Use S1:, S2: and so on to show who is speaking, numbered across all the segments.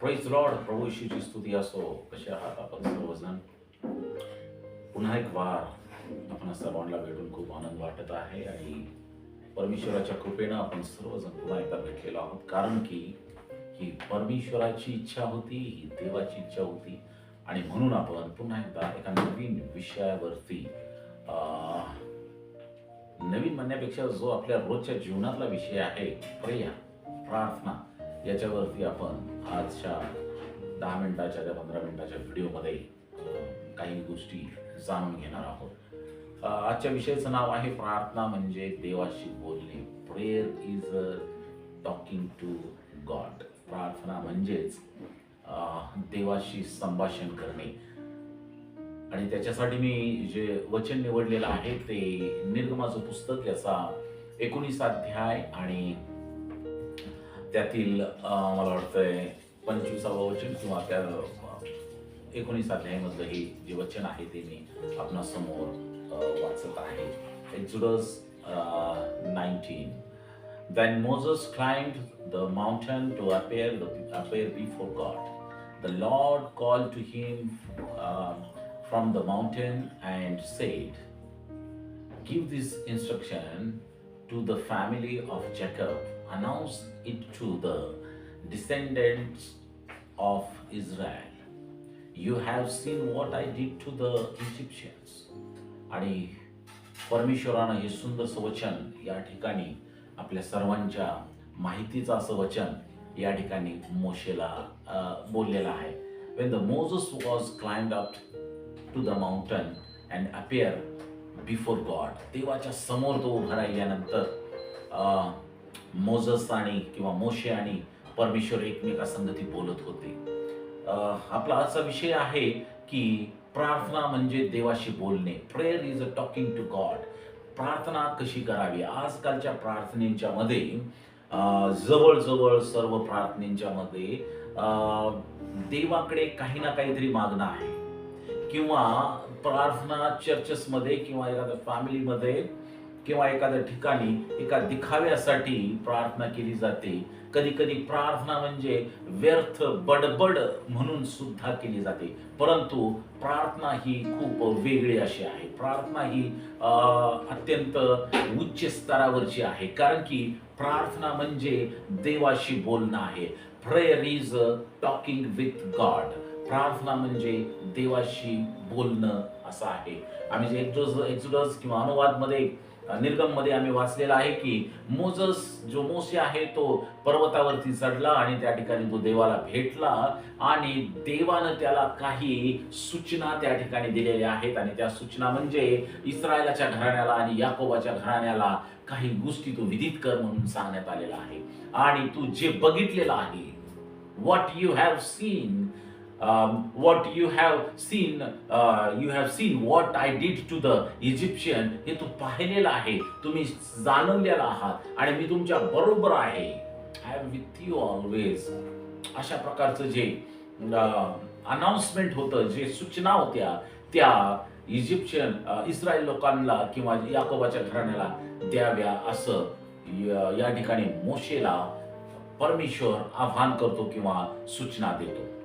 S1: Praise Lord प्रभू येशूची स्तुती असो कसे आहात आपण सर्वजण? पुन्हा एक वार आपण सर्वांना भेटून खूप आनंद वाटत आहे आणि परमेश्वराच्या कृपेनं आपण सर्वजण पुन्हा एकदा भेटलेलो आहोत. कारण की ही परमेश्वराची इच्छा होती ही देवाची इच्छा होती आणि म्हणून आपण पुन्हा एकदा एका नवीन विषयावरती नवीन म्हणण्यापेक्षा जो आपल्या रोजच्या जीवनातला विषय आहे प्रेया प्रार्थना याच्यावरती आपण आजच्या दहा मिनिटाच्या त्या पंधरा मिनिटाच्या व्हिडिओमध्ये काही गोष्टी जाणून घेणार आहोत. आजच्या विषयाचं नाव आहे प्रार्थना म्हणजे देवाशी बोलणे. Prayer is a talking to God प्रार्थना म्हणजेच देवाशी संभाषण करणे. आणि त्याच्यासाठी मी जे वचन निवडलेलं आहे ते निर्गमाचं पुस्तक याचा एकोणीस अध्याय आणि त्यातील अं, मला वाटतंय पंचवीसावं वचन किंवा त्या अं, एकोणीस अध्यायामधलं हे जे वचन आहे ते मी आपणा समोर अं, वाचत आहे Exodus nineteen Then Moses climbed the mountain to appear, appear before God. The Lord called to him uh, from the mountain and said, Give this instruction to the family of Jacob, Announce it to the descendants of Israel. You have seen what I did to the Egyptians. आणि परमेश्वरानं हे सुंदरसं वचन या ठिकाणी आपल्या सर्वांच्या माहितीचं असं वचन या ठिकाणी मोशेला बोललेलं आहे when the Moses was climbed up to the mountain and appear before God देवाच्या समोर तो उभा राहिल्यानंतर मोजस आणि किंवा मोशे आणि परमेश्वर एकमेकासंगती बोलत होते. आपला असा विषय आहे की प्रार्थना म्हणजे देवाशी बोलणे. Prayer is a talking to God प्रार्थना कशी करावी? आजकालच्या प्रार्थनेच्या मध्ये जवळजवळ सर्व प्रार्थनेच्या मध्ये देवाकडे काही ना काहीतरी मागणं आहे. किंवा प्रार्थना चर्चेसमध्ये किंवा एखाद्या फॅमिलीमध्ये किंवा एखाद्या ठिकाणी एका दिखाव्यासाठी प्रार्थना केली जाते. कधी कधी प्रार्थना म्हणजे व्यर्थ बडबड म्हणून सुद्धा केली जाते. परंतु प्रार्थना ही खूप वेगळी अशी आहे. प्रार्थना ही अत्यंत उच्च स्तरावरची आहे. कारण की प्रार्थना म्हणजे देवाशी बोलणं आहे. Prayer is talking with God प्रार्थना म्हणजे देवाशी बोलणं असं आहे. आम्ही जे एक्झोडस किंवा अनुवादमध्ये निर्गममध्ये आम्ही वाचलेला आहे की मोजस जो मोसे आहे तो पर्वतावरती चढला आणि त्या ठिकाणी तो देवाला भेटला आणि देवानं त्याला काही सूचना त्या ठिकाणी दिलेल्या आहेत आणि त्या सूचना म्हणजे इस्रायलाच्या घराण्याला आणि याकोबाच्या घराण्याला काही गोष्टी तो विदित कर म्हणून सांगण्यात आलेला आहे. आणि तू जे बघितलेलं आहे what you have seen um, what you have seen uh, you have seen what I did to the Egyptian हे तू पाहिलेलं आहे. तुम्ही जाणवलेला आहात आणि मी तुमच्या बरोबर आहे. I am with you always अशा प्रकारचं जे uh, अनाउन्समेंट होतं जे सूचना होत्या त्या इजिप्शियन इस्रायल uh, लोकांना किंवा याकोबाच्या घराण्याला द्याव्या असं या- या ठिकाणी मोशेला परमेश्वर आव्हान करतो किंवा सूचना देतो.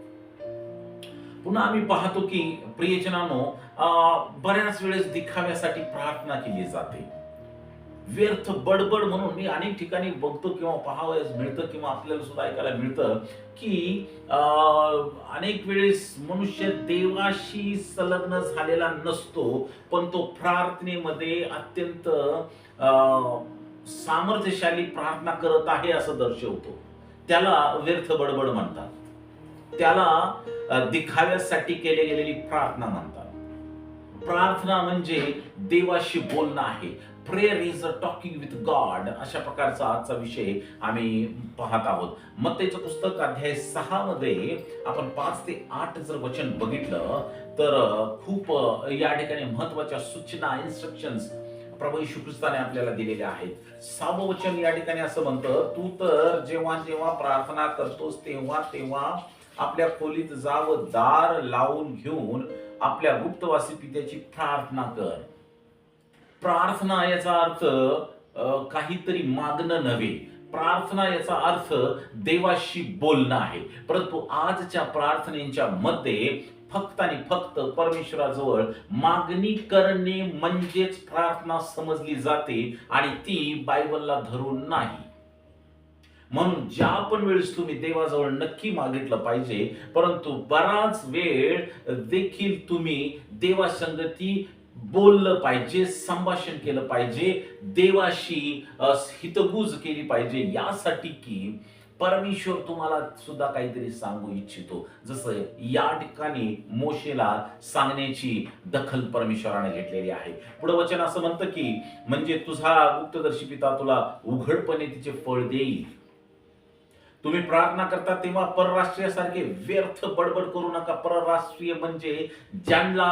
S1: पुन्हा आम्ही पाहतो की प्रियजनानो अं, बऱ्याच वेळेस दिखाव्यासाठी प्रार्थना केली जाते. व्यर्थ बडबड म्हणून मी अनेक ठिकाणी बघतो किंवा पाहावयास मिळतं किंवा आपल्याला सुद्धा ऐकायला मिळतं की अं, अनेक वेळेस मनुष्य देवाशी संलग्न झालेला नसतो पण तो प्रार्थनेमध्ये अत्यंत अं, सामर्थ्यशाली प्रार्थना करत आहे असं दर्शवतो. त्याला व्यर्थ बडबड म्हणतात. त्याला दिखाव्यासाठी केली गेलेली प्रार्थना म्हणतात. प्रार्थना म्हणजे देवाशी बोलणं आहे. Prayer is a talking with God अशा प्रकारचा आजचा विषय आम्ही पाहत आहोत. मग त्याचं पुस्तक अध्याय सहा मध्ये आपण पाच ते आठ जर वचन बघितलं तर खूप या ठिकाणी महत्त्वाच्या सूचना इन्स्ट्रक्शन्स प्रभू येशू ख्रिस्ताने आपल्याला दिलेल्या आहेत. सहावं वचन या ठिकाणी असं म्हणतं तू तर जेव्हा जेव्हा प्रार्थना करतोस तेव्हा तेव्हा आपल्या खोलीत जाव दार लावून घेऊन आपल्या गुप्तवासी पित्याची प्रार्थना कर. प्रार्थना याचा अर्थ काहीतरी मागणं नव्हे. प्रार्थना याचा अर्थ देवाशी बोलणं आहे. परंतु आजच्या प्रार्थनेच्या मध्ये फक्त आणि फक्त परमेश्वराजवळ मागणी करणे म्हणजेच प्रार्थना समजली जाते आणि ती बायबलला धरून नाही. म्हणून ज्या पण वेळेस तुम्ही देवाजवळ नक्की मागितलं पाहिजे परंतु बराच वेळ देखील तुम्ही देवासंगती बोललं पाहिजे संभाषण केलं पाहिजे देवाशी हितगुज केली पाहिजे यासाठी की परमेश्वर तुम्हाला सुद्धा काहीतरी सांगू इच्छितो. जसं या ठिकाणी मोशेला सांगण्याची दखल परमेश्वराने घेतलेली आहे. पुढं वचन असं म्हणतं की म्हणजे तुझा गुप्तदर्शी पिता तुला उघडपणे तिचे फळ देईल. तुम्ही प्रार्थना करता तेव्हा परराष्ट्रीयासारखे व्यर्थ बडबड करू नका. परराष्ट्रीय म्हणजे ज्यांना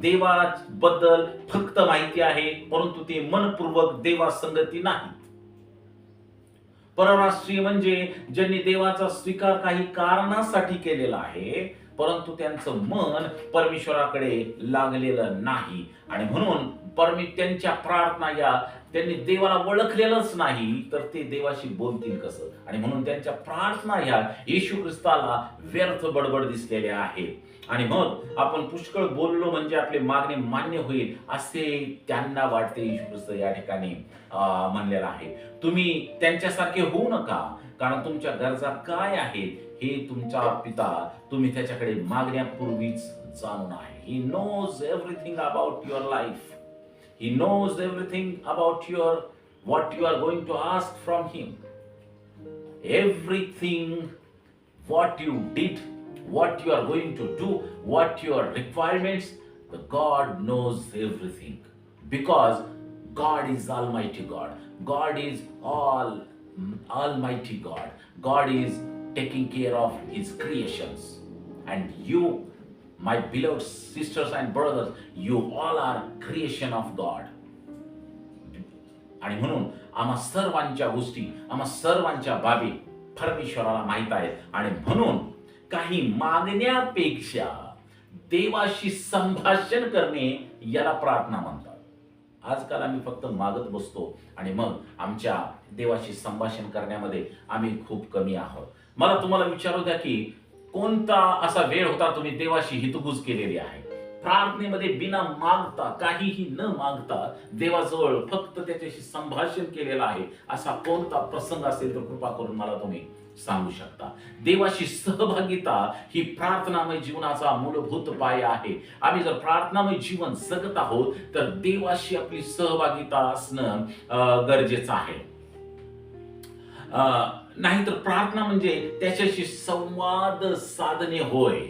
S1: देवाबद्दल फक्त माहिती आहे परंतु ते मनपूर्वक देवा संगती नाही परराष्ट्रीय म्हणजे ज्यांनी देवाचा स्वीकार काही कारणासाठी केलेला आहे परंतु त्यांचं मन परमेश्वराकडे लागलेलं नाही. आणि म्हणून परमे त्यांच्या प्रार्थना या त्यांनी देवाला ओळखलेलंच नाही तर ते देवाशी बोलतील कसं? आणि म्हणून त्यांच्या प्रार्थना ह्या येशू ख्रिस्ताला व्यर्थ बडबड दिसलेल्या आहेत. आणि मग आपण पुष्कळ बोललो म्हणजे आपली मागणी मान्य होईल असे त्यांना वाटते येशू ख्रिस्त या ठिकाणी अं, म्हणलेलं आहे. तुम्ही त्यांच्यासारखे होऊ नका कारण तुमच्या गरजा काय आहेत हे तुमचा पिता तुम्ही त्याच्याकडे मागण्यापूर्वीच जाणून आहे. He knows everything about your life He knows everything about your what you are going to ask from him. Everything what you did, what you are going to do, what your requirements, the God knows everything. Because God is Almighty God. God is all Almighty God. God is taking care of His creations. And you my beloved sisters and brothers you all are creation of god. आणि म्हणून आम्हा सर्वांच्या गोष्टी आम्हा सर्वांच्या बाबी परमेश्वराला माहीत आहेत. आणि म्हणून काही मागण्यापेक्षा देवाशी संभाषण करणे याला प्रार्थना म्हणतात. आजकाल आम्ही फक्त मागत बसतो आणि मग आमच्या देवाशी संभाषण करण्यामध्ये आम्ही खूप कमी आहोत. मला तुम्हाला विचारू द्या की कोणता असा वेळ होता तुम्ही देवाशी हितगुज केलेली आहे? प्रार्थनेमध्ये बिना मागता काहीही न मागता देवाजवळ फक्त त्याच्याशी संभाषण केलेलं आहे. असा कोणता प्रसंग असेल तर कृपा करून मला तुम्ही सांगू शकता. देवाशी सहभागिता ही प्रार्थनामय जीवनाचा मूलभूत पाया आहे. आम्ही जर प्रार्थनामय जीवन जगत आहोत तर देवाशी आपली सहभागिता असणं अं, गरजेचं आहे. अं, नाहीतर प्रार्थना म्हणजे त्याच्याशी संवाद साधणे होय.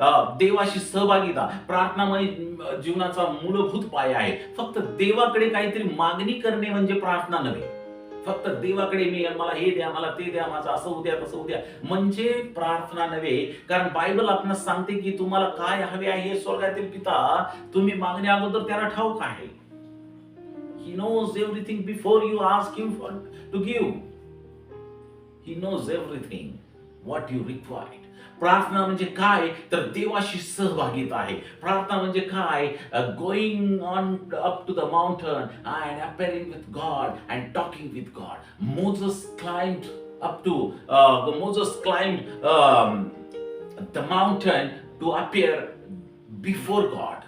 S1: देवाशी देवाशी सहभागिता. प्रार्थनामय म्हणजे, जीवनाचा मूलभूत पाया आहे. फक्त देवाकडे काहीतरी मागणी करणे म्हणजे प्रार्थना नव्हे. फक्त देवाकडे मी मला हे द्या मला ते द्या माझं असं उद्या तसं उद्या म्हणजे प्रार्थना नव्हे. कारण बायबल आपणास सांगते की तुम्हाला काय हवे आहे हे स्वर्गातील पिता तुम्ही मागण्या अगोदर त्याला ठाऊक आहे. He knows everything before you ask you for to give he knows everything what you required प्रार्थना म्हणजे काय? तर देवाशी सहभागिता आहे. प्रार्थना म्हणजे काय? Going on up to the mountain and appearing with God and talking with God Moses climbed up to Moses climbed the mountain to appear before God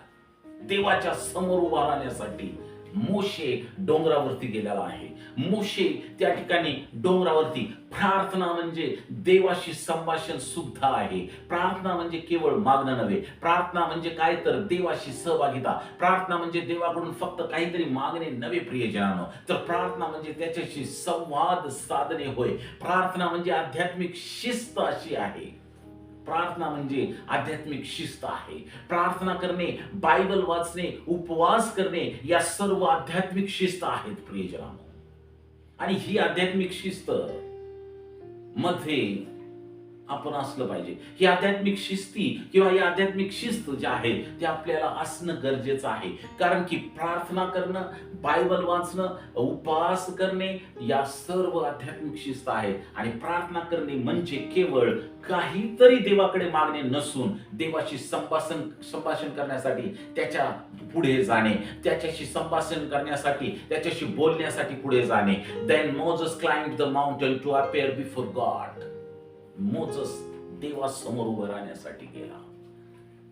S1: देवाच्या समोर उभा राहण्यासाठी. मोशे डोंगरावरती गेलेला आहे. मोशे त्या ठिकाणी डोंगरावरती प्रार्थना म्हणजे देवाशी संभाषण सुद्धा आहे. प्रार्थना म्हणजे केवळ मागणं नव्हे. प्रार्थना म्हणजे काय तर देवाशी सहभागिता. प्रार्थना म्हणजे देवाकडून फक्त काहीतरी मागणे नवे प्रियजनानं. तर प्रार्थना म्हणजे त्याच्याशी संवाद साधणे होय. प्रार्थना म्हणजे आध्यात्मिक शिस्त अशी आहे. प्रार्थना म्हणजे आध्यात्मिक शिस्त आहे. प्रार्थना करणे बायबल वाचणे उपवास करणे या सर्व आध्यात्मिक शिस्त आहेत प्रियजनानो. आणि ही आध्यात्मिक शिस्त मध्ये आपण असलं पाहिजे. ही आध्यात्मिक शिस्ती किंवा ही आध्यात्मिक शिस्त जे आहे ते आपल्याला असणं गरजेचं आहे. कारण की प्रार्थना करणं बायबल वाचणं उपवास करणे या सर्व आध्यात्मिक शिस्त आहे. आणि प्रार्थना करणे म्हणजे केवळ काहीतरी देवाकडे मागणे नसून देवाशी संभाषण संभाषण करण्यासाठी त्याच्या पुढे जाणे त्याच्याशी संभाषण करण्यासाठी त्याच्याशी बोलण्यासाठी पुढे जाणे. Then Moses climb the mountain to appear before God Moses देवासमोर उभं राहण्यासाठी गेला.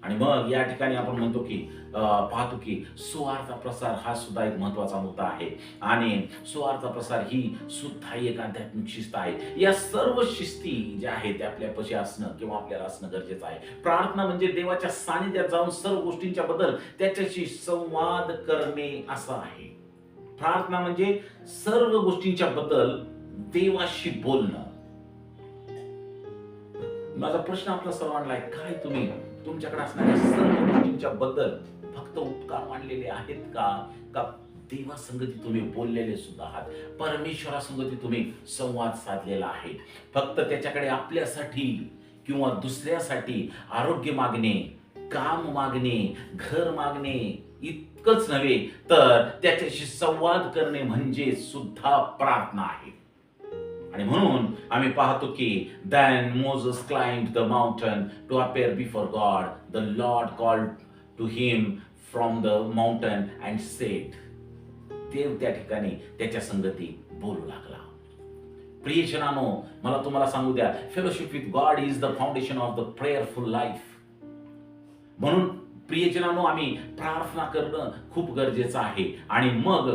S1: आणि मग या ठिकाणी आपण म्हणतो की पाहतो की सुवार्थ प्रसार हा सुद्धा एक महत्त्वाचा मुद्दा आहे. आणि सुवार्थ प्रसार ही सुद्धा एक आध्यात्मिक शिस्त आहे. या सर्व शिस्ती ज्या आहेत त्या आपल्यापाशी असणं किंवा आपल्याला असणं गरजेचं आहे. प्रार्थना म्हणजे देवाच्या सानिध्यात जाऊन सर्व गोष्टींच्या बद्दल त्याच्याशी संवाद करणे असं आहे. प्रार्थना म्हणजे सर्व गोष्टींच्या बद्दल देवाशी बोलणं. माझा प्रश्न आपला सर्वांना आहे काय तुम्ही? तुमच्याकडे असणाऱ्या सर्व गोष्टींच्या बद्दल फक्त उपकार मानलेले आहेत का? का देवा संगती तुम्ही बोललेले सुद्धा आहात? परमेश्वरा संगती तुम्ही संवाद साधलेला आहे. फक्त त्याच्याकडे आपल्यासाठी किंवा दुसऱ्यासाठी आरोग्य मागणे काम मागणे घर मागणे इतकंच नव्हे तर त्याच्याशी संवाद करणे म्हणजे सुद्धा प्रार्थना आहे. आणि म्हणून आम्ही पाहतो की then Moses climb the mountain to appear before God the Lord called to him from the mountain and said देव त्या ठिकाणी त्याच्या संगती बोलू लागला. प्रियशनानो मला तुम्हाला सांगू द्या fellowship with God is the foundation of the prayerful life म्हणून प्रियजनानो आम्ही प्रार्थना करणं खूप गरजेचं आहे. आणि मग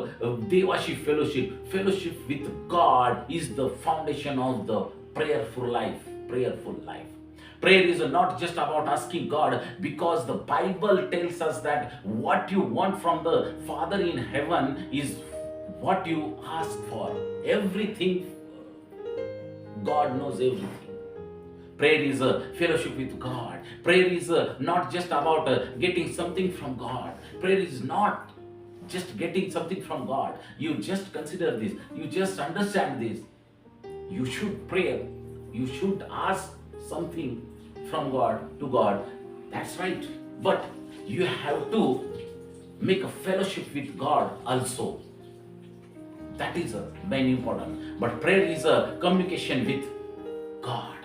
S1: देवाशी fellowship fellowship with God is the foundation of the prayerful life prayerful life prayer is not just about asking God because the Bible tells us that what you want from the Father in heaven is what you ask for everything God knows everything Prayer is a fellowship with God. Prayer is not just about uh, getting something from God. Prayer is not just getting something from God. You just consider this. You just understand this. You should pray. You should ask something from God to God. That's right. But you have to make a fellowship with God also. That is uh, very important. But prayer is a communication with God.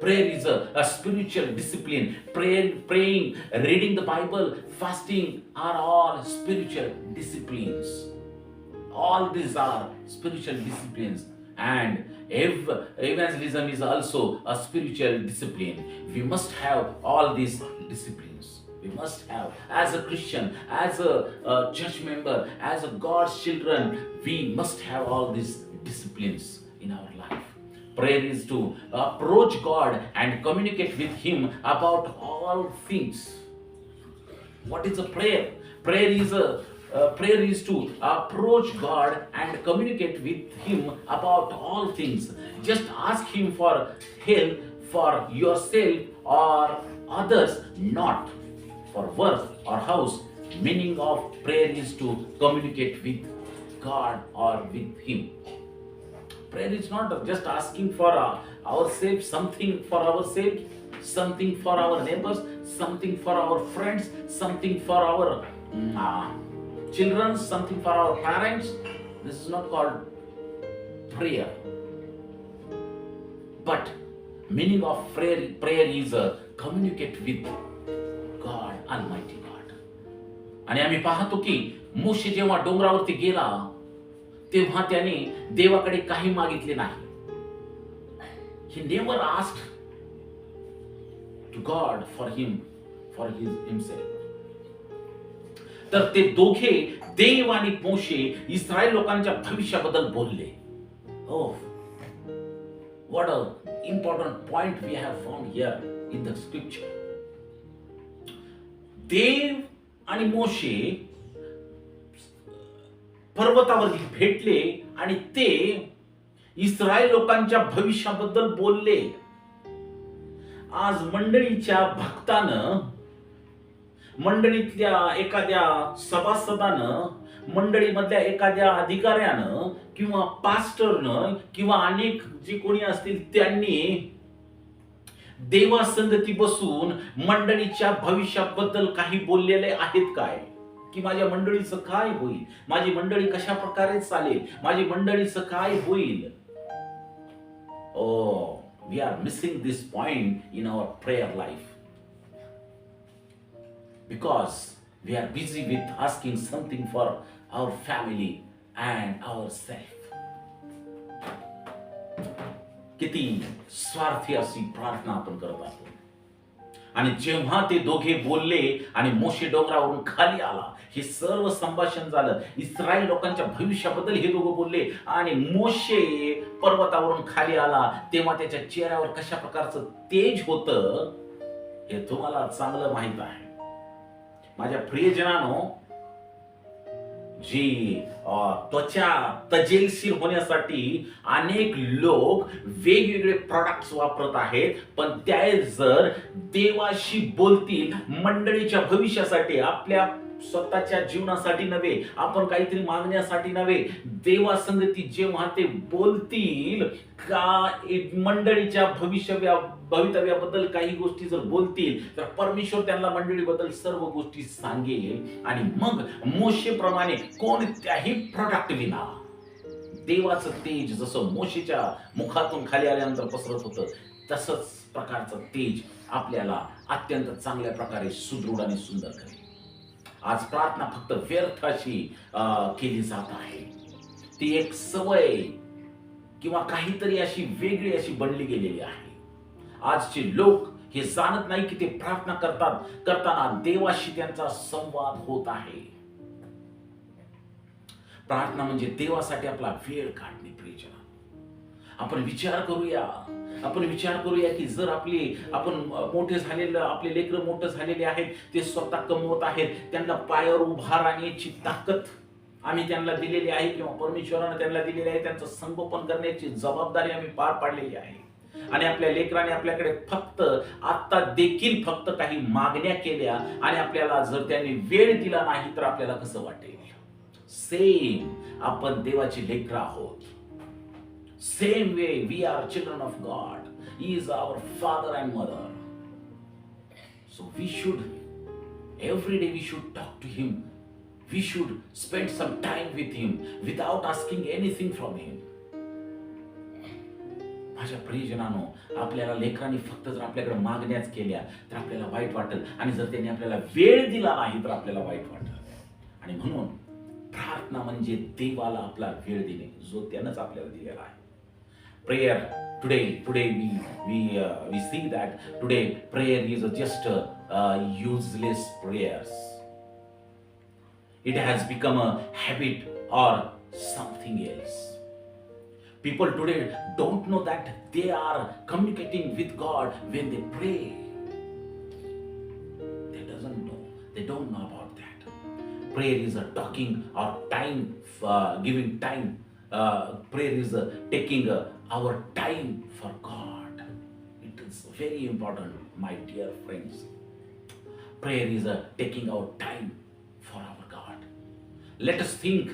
S1: Prayer is a, a spiritual discipline. Prayer, praying, reading the Bible, fasting are all spiritual disciplines. All these are spiritual disciplines. And ev- evangelism is also a spiritual discipline. We must have all these disciplines. We must have, as a Christian, as a, a church member, as a God's children, we must have all these disciplines in our life. Prayer is to approach God and communicate with Him about all things. What is a prayer? Prayer is a uh, prayer is to approach God and communicate with Him about all things. Just ask Him for help for yourself or others, not for work or house. Meaning of prayer is to communicate with God or with Him. Prayer is not just asking for uh, ourselves, something for ourselves, something for our neighbors, something for our friends, something for our mm, uh, children, something for our parents. This is not called prayer. But meaning of prayer, prayer is uh, communicate with God, Almighty God. आणि आम्ही पाहतो की मोशे जेव्हा डोंगरावरती गेला तेव्हा त्याने देवाकडे काही मागितले नाही. He never ask to God for him for his himself तर ते दोघे देव आणि मोशे इस्रायल लोकांच्या भविष्याबद्दल बोलले. हो what a important point we have found here in the scripture देव आणि मोशे पर्वतावरती भेटले आणि ते इस्रायल लोकांच्या भविष्याबद्दल बोलले. आज मंडळीच्या भक्तानं मंडळीतल्या एखाद्या सभासदानं मंडळीमधल्या एखाद्या अधिकाऱ्यानं किंवा पास्टरनं किंवा अनेक जे कोणी असतील त्यांनी देवासंगती बसून मंडळीच्या भविष्याबद्दल काही बोललेले आहेत काय? की माझ्या मंडळीचं काय होईल. माझी मंडळी कशा प्रकारे चालेल? माझी मंडळीचं काय होईल. ओ we are missing this point in our prayer life because we are busy with asking something for our family and our self किती स्वार्थी अशी प्रार्थना आपण करत आहोत. आणि जेव्हा ते दोघे बोलले आणि मोशे डोंगरावरून खाली आला हे सर्व संभाषण झालं. इस्रायल लोकांच्या भविष्याबद्दल हे दोघं बोलले आणि मोशे पर्वतावरून खाली आला. तेव्हा त्याच्या चेहऱ्यावर कशा प्रकारचं तेज होतं हे तुम्हाला चांगलं माहीत आहे. माझ्या प्रियजनानो जी त्वचा तजेलशीर होण्यासाठी अनेक लोक वेगवेगळे प्रॉडक्ट्स वापरत आहेत. पण त्या जर देवाशी बोलतील मंडळीच्या भविष्यासाठी आपल्या स्वतःच्या जीवनासाठी नव्हे आपण काहीतरी मागण्यासाठी नव्हे. देवासंगती जेव्हा ते बोलतील का एक मंडळीच्या भविष्य भवितव्याबद्दल काही गोष्टी जर बोलतील तर परमेश्वर त्यांना मंडळीबद्दल सर्व गोष्टी सांगेल. आणि मग मोशेप्रमाणे कोणत्याही प्रोडक्ट विना देवाचं तेज जसं मोशेच्या मुखातून खाली आल्यानंतर पसरत होतं तसंच प्रकारचं तेज आपल्याला अत्यंत चांगल्या प्रकारे सुदृढ आणि सुंदर करेल आज प्रार्थना फक्त व्यर्थ अशी अं, केली जात आहे. ती एक सवय किंवा काहीतरी अशी वेगळी अशी बनली गेलेली आहे. आजचे लोक हे जाणत नाही की ते प्रार्थना करतात करताना देवाशी त्यांचा संवाद होत आहे. प्रार्थना म्हणजे देवासाठी आपला वेळ काढणे प्रियजना. आपण विचार करूया. आपण विचार करूया की जर आपली आपण मोठे झालेलं आपले लेकरं मोठं झालेले आहेत ते स्वतः कमवत आहेत त्यांना पायावर उभा राहण्याची ताकद आम्ही त्यांना दिलेली आहे किंवा परमेश्वरानं त्यांना दिलेली आहे त्यांचं संगोपन करण्याची जबाबदारी आम्ही पार पाडलेली आहे. आणि आपल्या लेकराने आपल्याकडे फक्त आता देखील फक्त काही मागण्या केल्या आणि आपल्याला जर त्यांनी वेळ दिला नाही तर आपल्याला कसं वाटेल? सेम आपण देवाची लेकर आहोत. Same way we are children of He is our father and mother so we should, every day we should talk to him. We should spend some time with him without asking anything from him. माझ्या प्रियजनानो आपल्याला लेकरांनी फक्त जर आपल्याकडे मागण्याच केल्या तर आपल्याला वाईट वाटेल. आणि जर त्यांनी आपल्याला वेळ दिला नाही तर आपल्याला वाईट वाटेल. आणि म्हणून प्रार्थना म्हणजे देवाला आपला वेळ देणे जो त्यानंच आपल्याला दिलेला आहे. Prayer today today we we uh, we see that today prayer is just uh, useless prayers. It has become a habit or something else. People today don't know that they are communicating with god when they pray. They doesn't know they don't know about that. Prayer is a talking or time uh, giving time. Uh, prayer is uh, taking uh, our time for god it is very important my dear friends prayer is uh, taking our time for our god let us think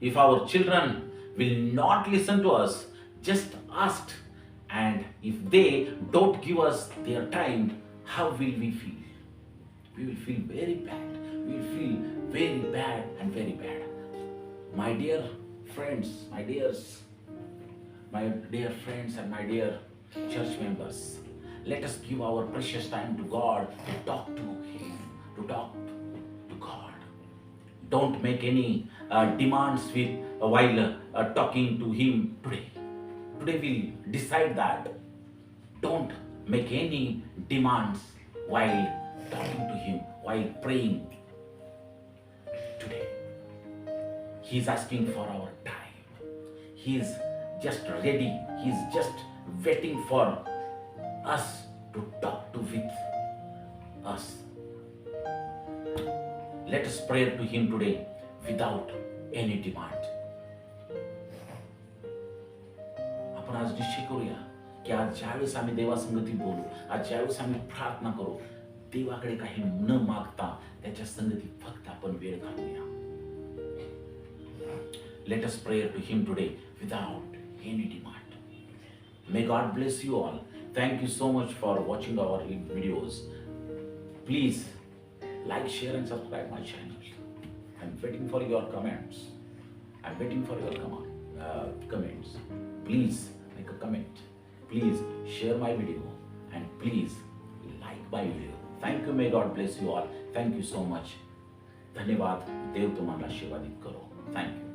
S1: if our children will not listen to us just ask and if they don't give us their time how will we feel we will feel very bad. We will feel very bad and very bad. My dear friends, my dears, my dear friends and my dear church members, let us give our precious time to God to talk to Him, to talk to God. Don't make any uh, demands with uh, while uh, talking to Him today. Today we'll decide that. Don't make any demands while talking to Him, while praying today. He's asking for our time. He's just ready. He's just waiting for us to talk to with us. Let us pray to Him today without any demand. आपण आज निश्चय करूया की आज ज्यावेळेस आम्ही देवासंगती बोलू आज ज्यावेळेस आम्ही प्रार्थना करू देवाकडे काही न मागता त्याच्या संगती फक्त आपण वेळ घालूया let us prayer to him today without Any demand may God bless you all Thank you so much for watching our videos. Please like, share, and subscribe my channel. I'm waiting for your comments. I'm waiting for your com- uh, comments. Please make a comment. Please share my video and please like my video. Thank you. May God bless you all. Thank you so much. धन्यवाद देव तुम्हाला आशीर्वादित करो thank you